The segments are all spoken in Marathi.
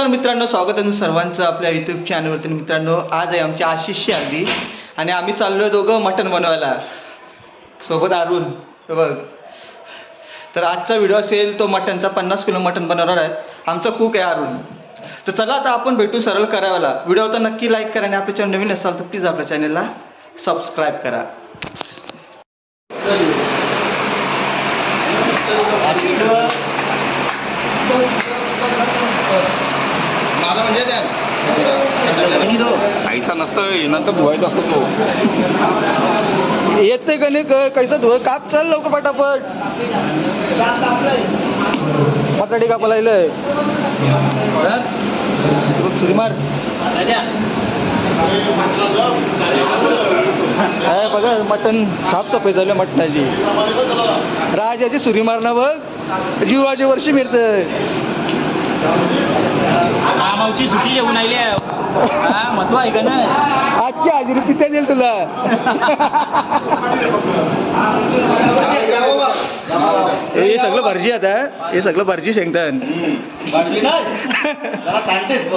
नमस्कार मित्रांनो स्वागत आहे सर्वांचं आपल्या युट्यूब चॅनलवरती मित्रांनो आज आहे आमची आशिषची अगदी आणि आम्ही चाललो दोघं मटण बनवायला. सोबत अरुण हे बघ. तर आजचा व्हिडिओ असेल तो मटणचा पन्नास किलो मटण बनवणार आहे. आमचा कुक आहे अरुण. तर चला आता आपण भेटू सरळ करायला. व्हिडिओ तर नक्की लाईक करा आणि आपल्या चॅनल नवीन असाल तर प्लीज आपल्या चॅनलला सबस्क्राईब करा. ऐसा नसतं नंतर धुवायचा असतो तो. येते का नाही क- कैसं धुव? काप चाल लवकर पटापट. बटाटी कापायला येलंय सुरी मार. काय बघा मटण साफसफाई झाली मटणाची. राजाची सुरी मारणं बघ. जीवाची वर्षी मिळत मामाची सुट्टी येऊन आली आहे. महत्त्व आहे का ना आजची हजेरी पित्या देईल तुला. हे सगळं भरजी आता. हे सगळं भरजी शेंगतन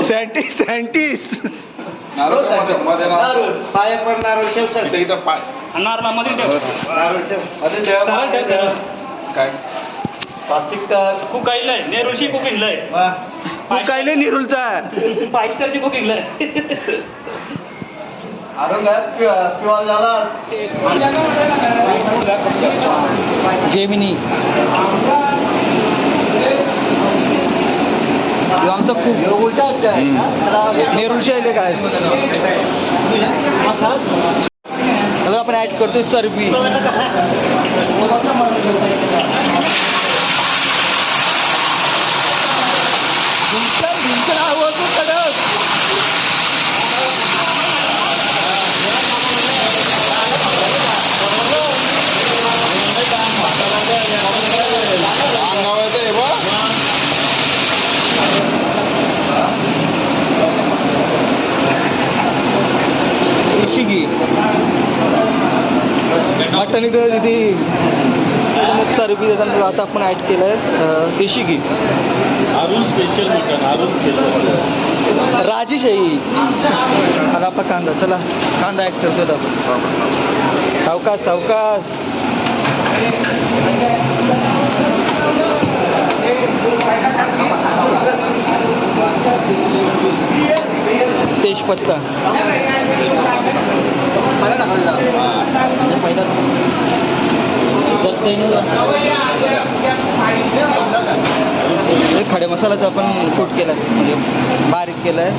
सँटीस सँटीस पाय पडणार इथं पाय नारळा मध्ये ठेव सरळ ठेव सरळ. काय? प्लास्टिक तर कुकाईलय नेरूळशी कुकिंगलय तू काय नाही निरुलचा? Five स्टारची कुकिंगलय Gemini. आमचा खूप नेरुळशी आले काय आपण ऍड करतोय सरबी. Mata ni tu Didi. त्याच्यामध्ये चरबी त्याच्यामध्ये आता आपण ॲड केलं आहे देशी घी Arun special mutton Arun special राजेशाही आता आपला कांदा चला. कांदा ॲड करतो आपण. सावकाश सावकाश. तेजपत्ता. खडे मसाल्याचा आपण कूट केला म्हणजे बारीक केलाय.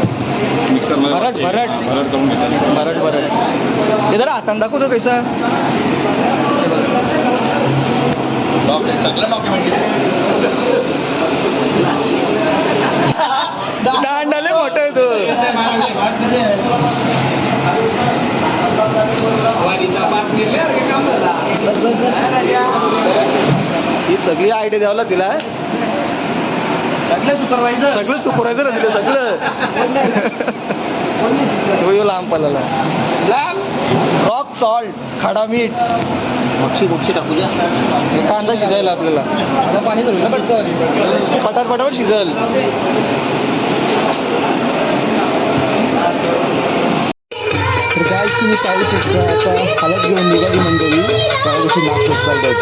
मिक्सर भरट, भरट. भरट बरट हे जरा हातानं दाखवतो कैसा. सगळं सगळी आयडिया द्यावं लागतील हा? सगळे सुपरवायझर सगळं सुपरवायझर दिलं सगळं. यो लांब पलाला रॉक सॉल्ट खडा मीठ. बक्षी बक्षी टाकू द्या. कांदा शिजायला आपल्याला. पाणी पटाट पटापट शिजल. तर काय तुम्ही पाहू शकता आता हालत घेऊन निघाली मंडळी. कशी नाचत चालतात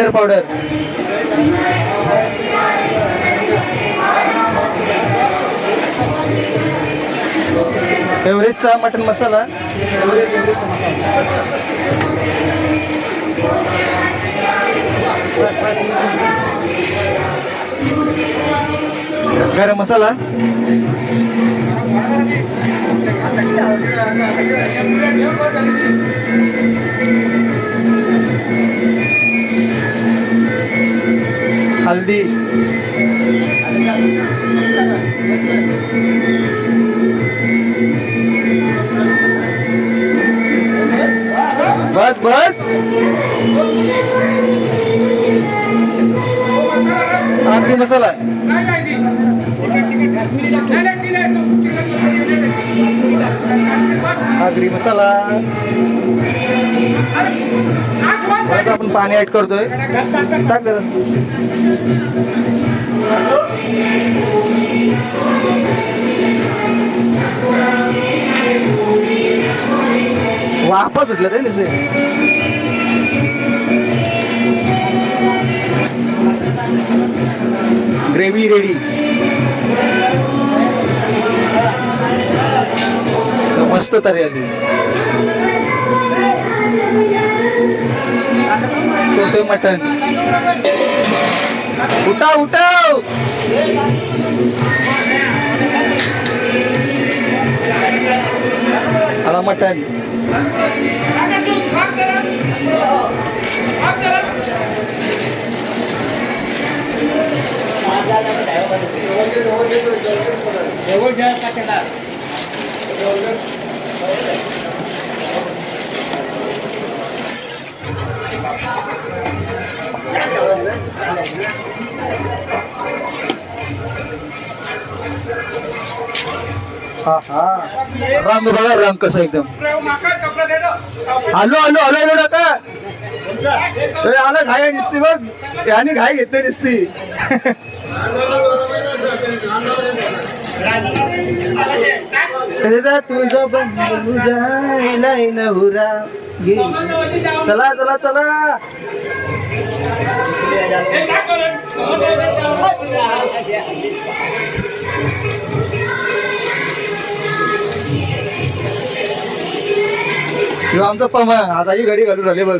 वंडर पावडर. एव्हरेजचा मटन मसाला. गरम मसाला. हल्दी बस बस आगरी मसाला आगरी मसाला बस आपण पाणी ऍड करतोय. टाक जरा. वापस सुटलं ते तसे ग्रेव्ही रेडी. मस्त तरी आली. छोटे मटन उठा उठाव आला मटन हा हा. रंग बघा रांग कसं एकदम. आलो आलो आलो आलो टाका ए, आलं घाई दिसती बघ. याने घाई घेतली दिसती. तुझं बंधू जायला नवरा. गेला. चला चला चला. ह्यो आमचा पमा. ही घडी घालून राहिले बघ.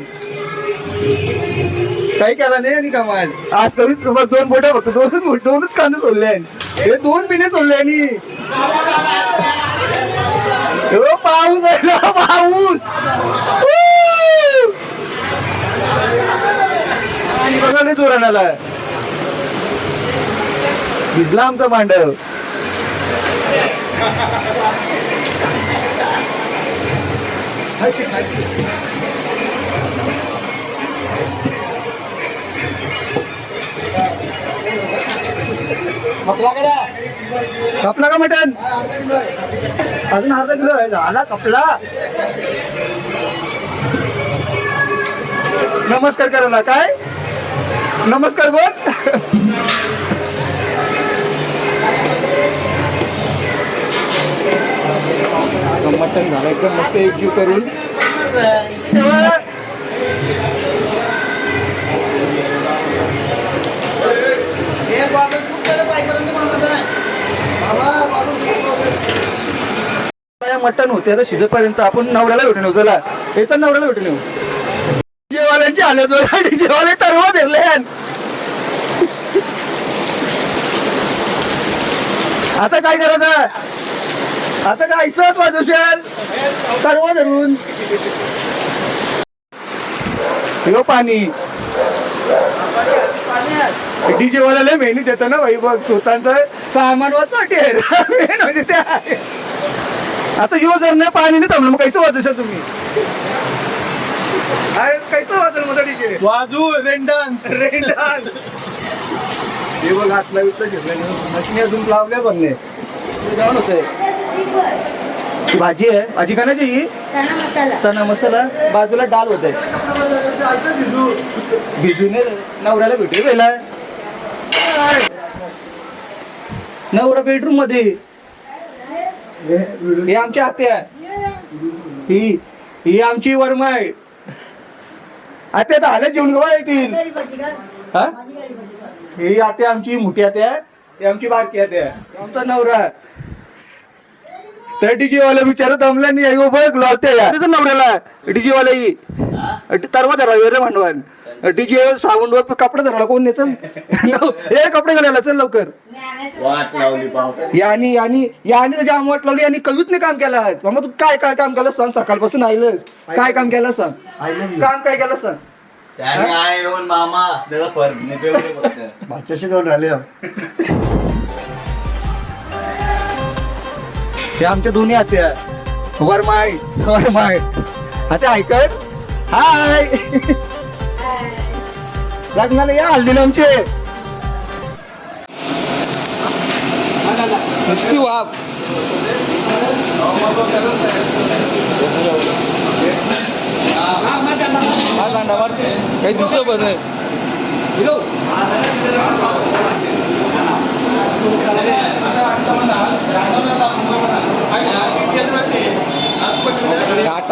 काही केला नाही आणि काम आज. आज कमी बघ दोन बोट फक्त. दोनच दोनच कांदे सोडले आहेत हे दोन पिणे सोडले आणि हो, पाऊस आहे ना पाऊस. आणि बघा नाही जोरान आला भिजला आमचा मांडव. कपला का मटन अजून अर्धा किलो आहे. झाला कपला. नमस्कार करायला. काय? नमस्कार बोल. मटन झालं. एकदम मस्त एकजीव करून. तेव्हा मटण होते आता शिजेपर्यंत आपण नवऱ्याला भेटून येऊ. चला याचा नवऱ्याला भेटून येऊ. जेवाल्यांची आल्या आणि जेवाले तरवा धरले आता काय करायचं? आता काय ऐसत वाजवशाल तरवा धरून. हो पाणी. डीजे वाला लय मेहनत येतं ना भाई बघ स्वतःच सामान वाचवाटे मेन म्हणजे ते आहे. आता यो जर नाही पाणी नाही थांबलं मग कैसे वाजवशाल तुम्ही? अरे कैसे वाजल मग डीजे? वाजू रेंडन्स रेंडाल हे बघ हातला विकत घेतलं मशीन अजून लावल्या पण नाही. ते जेवण भाजी आहे. भाजी खाण्याची? ही चना मसाला. चना मसाला. बाजूला डाल होत. आहे भिजून नवऱ्याला भेटू पहिला. नवरा बेडरूममध्ये. ही आमची आत्या ही ही आमची वर्मा आहे. आत्या तर आल्या जेवण गवा येतील. हा? ही आत्या आमची मोठी आत्या ही आमची बारकी आत्या आमचा नवरा तर डीजे वाला बिचारा दमला नाही आई बघ तर नवऱ्याला? डीजे वाला ही. तरवा धरा रे भांडवल. डीजे साऊंड वर कपडे धरायला कोण नेचल हे कपडे घालायला चल लवकर. वाट लावली पावसात यानी यानी यानी तर जाम वाट लावली आणि कवीतने काम केलं आहे मामा तू काय काय काम केलं सांग सकाळपासून आयलंस काय काम केलं सांग? काम काय केलं सांग? त्याने आहे येऊन मामा त्याचा फरक नाही पेवले फक्त. भाच्याशी जाऊन राहिले. हे आमच्या दोन्ही आत्या वरमाय वरमाय आता ऐकत हाय. लग्नाला या हल्दीला आमचे. नुसती वाप काही दिसत पण नाही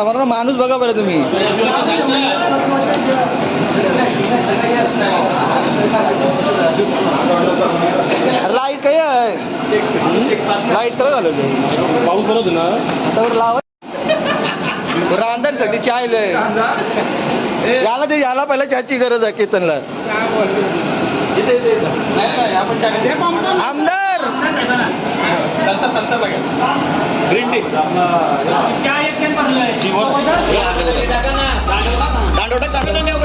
मारा माणूस बघा बरं तुम्ही. लाइट काय आहे? लाइट काय घालवली. पाऊस बरोबर ना. आता लावा. रांधासाठी चाय लय याला ते याला पहिला चहाची गरज आहे केतनला. आमदार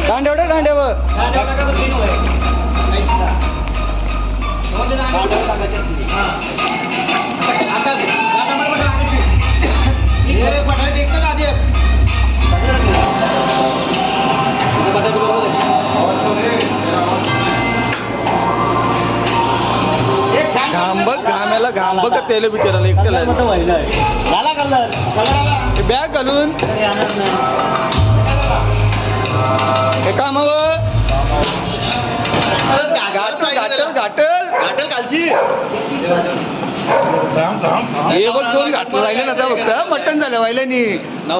दांडेवडे दांडेवर घाम बघ घाम्याला घाम बघ तेल बिचारायला एकट्याला बॅग घालून. हे काम घाटल घाटल घाटल घाटल. कालची. हे बघ दोन घाटलं राहिले ना फक्त. मटण झालं व्हायला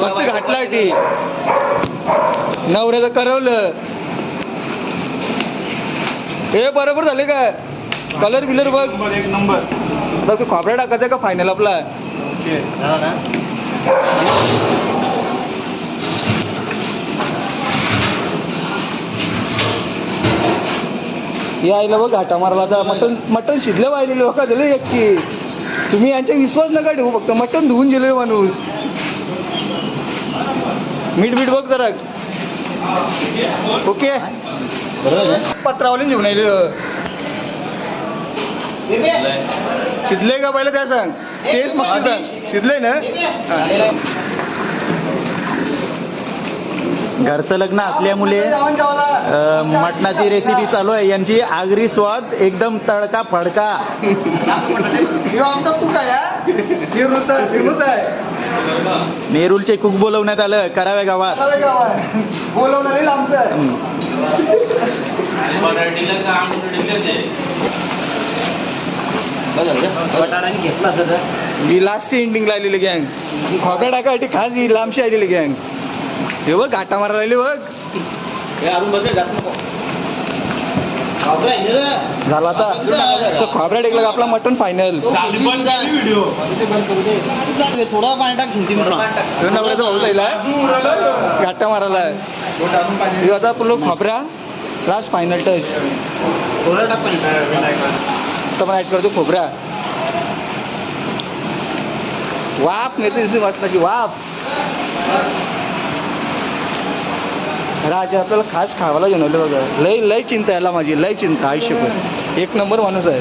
फक्त घाटला ती. नवऱ्याचं करवलं. हे बरोबर झाले का? कलर बिलर बघ. एक नंबर तू खोबऱ्या टाकायचा का फायनल आपला? यायला बघ घाटा मारला आता. मटन मटन शिजलं वाहिलेले लोक दिले एक की तुम्ही यांचा विश्वास नका ठेवू फक्त मटन धुवून गेले माणूस. मीठ मीठ बघ जरा. ओके. पत्रावली घेऊन आले शिजले का पहिलं त्या सांग? तेच मग सांग. शिजले ना. घरचं लग्न असल्यामुळे मटणाची रेसिपी चालू आहे. यांची आगरी स्वाद एकदम तडका फडका. ह्यो आमचा कुक आहे. हिरूचा हिरूच आहे. नेरूलचे कुक बोलवण्यात आलं. कराव्या गावात. बोलवणार. ही लास्टची एंडिंग लागलेली गँग खोबऱ्या टाकासाठी खास ही लांबशी आलेली गँग हे बघ घाटा मारा राहिली बघ. झाला आता. खोबऱ्या टेकला का आपला मटन फायनल थोडा पाणी टाक झुंटी नवऱ्याचा भाऊ जायला घाटा मारायला. आता आपलं खोबऱ्या. लास्ट फायनल टच आता पण. ऍड करतो खोबऱ्या. वाफ नाही दिवशी वाटतं की वाफ. राजा आपल्याला खास खावायला जनवले बघा. लय लय चिंता याला माझी लय चिंता आयुष्यभर. एक नंबर माणूस आहे.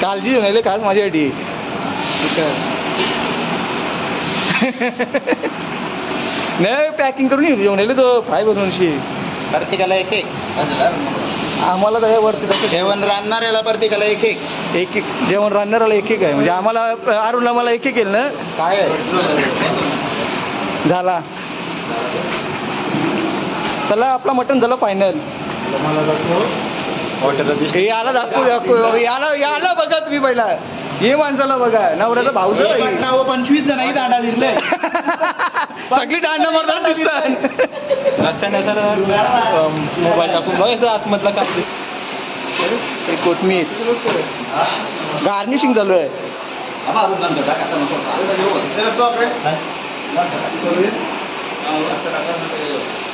काळजी घेऊन खास माझ्यासाठी ठीक आहे. नाही पॅकिंग करून येऊन आले तो फ्राय बनवूनशी प्रत्येकाला एक एक. आम्हाला तर वरती तसं जेवण राहणाऱ्याला प्रत्येकाला एक एक. एक एक जेवण राहणाराला एक एक आहे. म्हणजे आम्हाला अरुणला मला एक एक येईल ना? काय झाला. चला आपला मटन झालं फायनल हे याला दाखवू दाखवू. याला याला बघा तुम्ही पहिला. हे माणसाला बघा. नवऱ्याचा भाऊ पंचवीस जण दांडा दिसले. सगळी दांडा मारताना दिसतात. मोबाईल टाकून बघायचं आतमधला काय कोथमीर. गार्निशिंग चालू आहे.